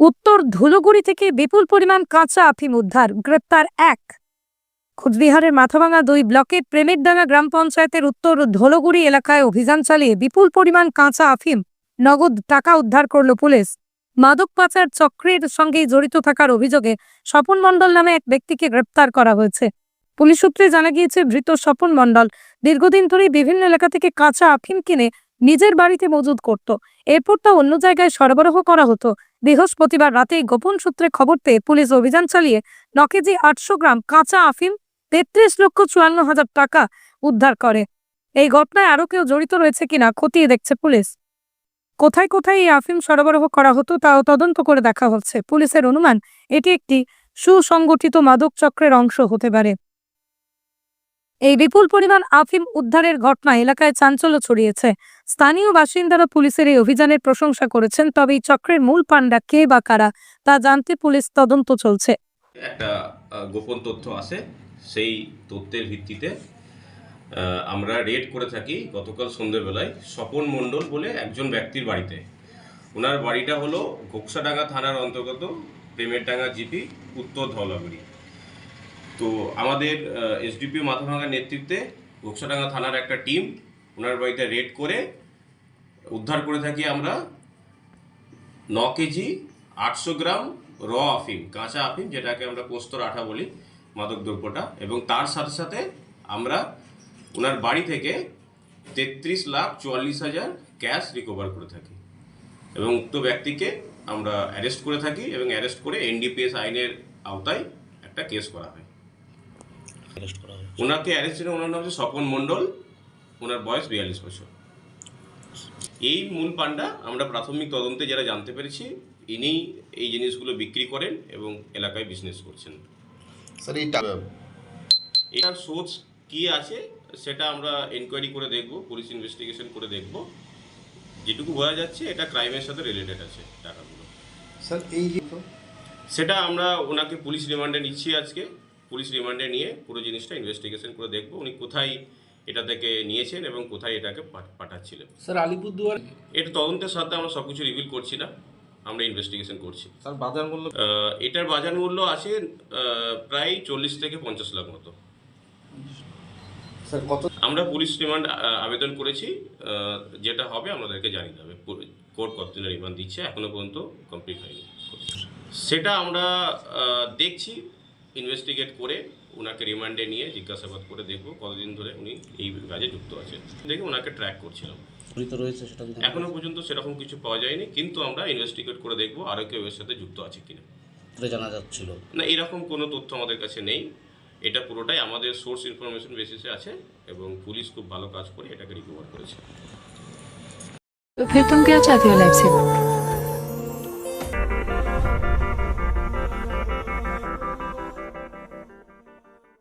উত্তর ধুলোগুড়ি থেকে বিপুল পরিমাণ কাঁচা আফিম উদ্ধার, গ্রেপ্তার এক। কুচবিহারের মাথাভাঙা দুই ব্লকের প্রেমেরডাঙ্গা গ্রাম পঞ্চায়েতের উত্তর ধুলোগুড়ি এলাকায় অভিযান চালিয়ে বিপুল পরিমাণ কাঁচা আফিম, নগদ টাকা উদ্ধার করল পুলিশ। মাদক পাচার চক্রের সঙ্গে জড়িত থাকার অভিযোগে স্বপন মণ্ডল নামে এক ব্যক্তিকে গ্রেপ্তার করা হয়েছে। পুলিশ সূত্রে জানা গিয়েছে, ধৃত স্বপন মণ্ডল দীর্ঘদিন ধরেই বিভিন্ন এলাকা থেকে কাঁচা আফিম কিনে নিজের বাড়িতে মজুদ করত। এরপর তা অন্য জায়গায় সরবরাহ করা হতো। বৃহস্পতিবার রাতে গোপন সূত্রে খবর পেয়ে পুলিশ অভিযান চালিয়ে ন কেজি আটশো গ্রাম কাঁচা আফিম, তেত্রিশ লক্ষ চুয়ান্ন হাজার টাকা উদ্ধার করে। এই ঘটনায় আরও কেউ জড়িত রয়েছে কিনা খতিয়ে দেখছে পুলিশ। কোথায় কোথায় এই আফিম সরবরাহ করা হতো তাও তদন্ত করে দেখা হচ্ছে। পুলিশের অনুমান, এটি একটি সুসংগঠিত মাদক চক্রের অংশ হতে পারে। এই বিপুল পরিমাণ আফিম উদ্ধারের ঘটনা এলাকায় চাঞ্চল্য ছড়িয়েছে। স্থানীয় বাসিন্দারা পুলিশের এই অভিযানের প্রশংসা করেছেন, তবে এই চক্রের মূল পাণ্ডা কে বা কারা, তা জানতে পুলিশ তদন্ত চলছে। একটা গোপন তথ্য আসে সেই তথ্যের ভিত্তিতে আমরা রেড করে থাকি গতকাল সন্ধ্যেবেলায় স্বপন মণ্ডল বলে একজন ব্যক্তির বাড়িতে। ওনার বাড়িটা হলো ঘোকসাডাঙ্গা থানার অন্তর্গত প্রেমেরডাঙ্গা জিপি, উত্তর ধওলাগুড়ি। তো আমাদের এসডিপি মাথাভাঙার নেতৃত্বে ঘোকসাডাঙ্গা থানার একটা টিম ওনার বাড়িতে রেড করে উদ্ধার করে থাকি আমরা ন কেজি আটশো গ্রাম র আফিম, কাঁচা আফিম যেটাকে আমরা পোস্তর আঠা বলি মাদক দ্রব্যটা এবং তার সাথে সাথে আমরা ওনার বাড়ি থেকে তেত্রিশ লাখ চুয়াল্লিশ হাজার ক্যাশ রিকভার করে থাকি এবং উক্ত ব্যক্তিকে আমরা অ্যারেস্ট করে থাকি এবং অ্যারেস্ট করে এনডিপিএস আইনের আওতায় একটা কেস করা হয়। অ্যারেস্ট করা হয়েছে। ওনাকে অ্যারেস্ট করে ওনার নাম হচ্ছে স্বপন মণ্ডল। ওনার বয়স বিয়াল্লিশ বছর। এই মূল পান্ডা আমরা প্রাথমিক তদন্তে যারা জানতে পেরেছি ইনি এই জিনিসগুলো বিক্রি করেন এবং এলাকায় বিজনেস করছেন। স্যার এই টা- এটার সোর্স কি আছে সেটা আমরা এনকোয়ারি করে দেখব পুলিশ ইনভেস্টিগেশন করে দেখব। যেটুকু বোঝা যাচ্ছে এটা ক্রাইমের সাথে রিলেটেড আছে টাকাগুলো। স্যার এই সেটা আমরা ওনাকে পুলিশ রিমান্ডে নিচ্ছি আজকে। পুলিশ রিমান্ডে নিয়ে পুরো জিনিসটা ইনভেস্টিগেশন করে দেখব উনি কোথায় এটা থেকে নিয়েছেন এবং কোথায় এটাকে পাঠ- পাঠাচ্ছিলেন। স্যার আলিপুরদুয়ার এটা তদন্তের সাথে আমরা সব কিছু রিভিল করছি না আমরা ইনভেস্টিগেশন করছি। স্যার বাজার মূল্য এটার বাজার মূল্য আছে প্রায় চল্লিশ থেকে পঞ্চাশ লাখ মতো। স্যার কত আমরা পুলিশ রিমান্ড আবেদন করেছি যেটা হবে আমাদেরকে জানিয়ে দেবে। কোর্ট কতদিনের রিমান্ড দিচ্ছে এখনও পর্যন্ত কমপ্লিট হয়নি। সেটা আমরা দেখছি। ইনভেস্টিগেট করে ওনাকে রিমান্ডে নিয়ে জিজ্ঞাসাবাদ করে দেখব কতদিন ধরে উনি এই কাজে যুক্ত আছেন দেখে ওনাকে ট্র্যাক করছিলাম জড়িত রয়েছে সেটা যদি এখনো পর্যন্ত সেরকম কিছু পাওয়া যায়নি কিন্তু আমরা ইনভেস্টিগেট করে দেখব আরও কেউ এর সাথে যুক্ত আছে কিনা সূত্রে জানা যাচ্ছিল না এরকম কোনো তথ্য আমাদের কাছে নেই এটা পুরোটাই আমাদের সোর্স ইনফরমেশন বেসিসে আছে এবং পুলিশ খুব ভালো কাজ করে এটাকে রিকভার করেছে तो फिर तुम क्या चाहती हो लाइफ से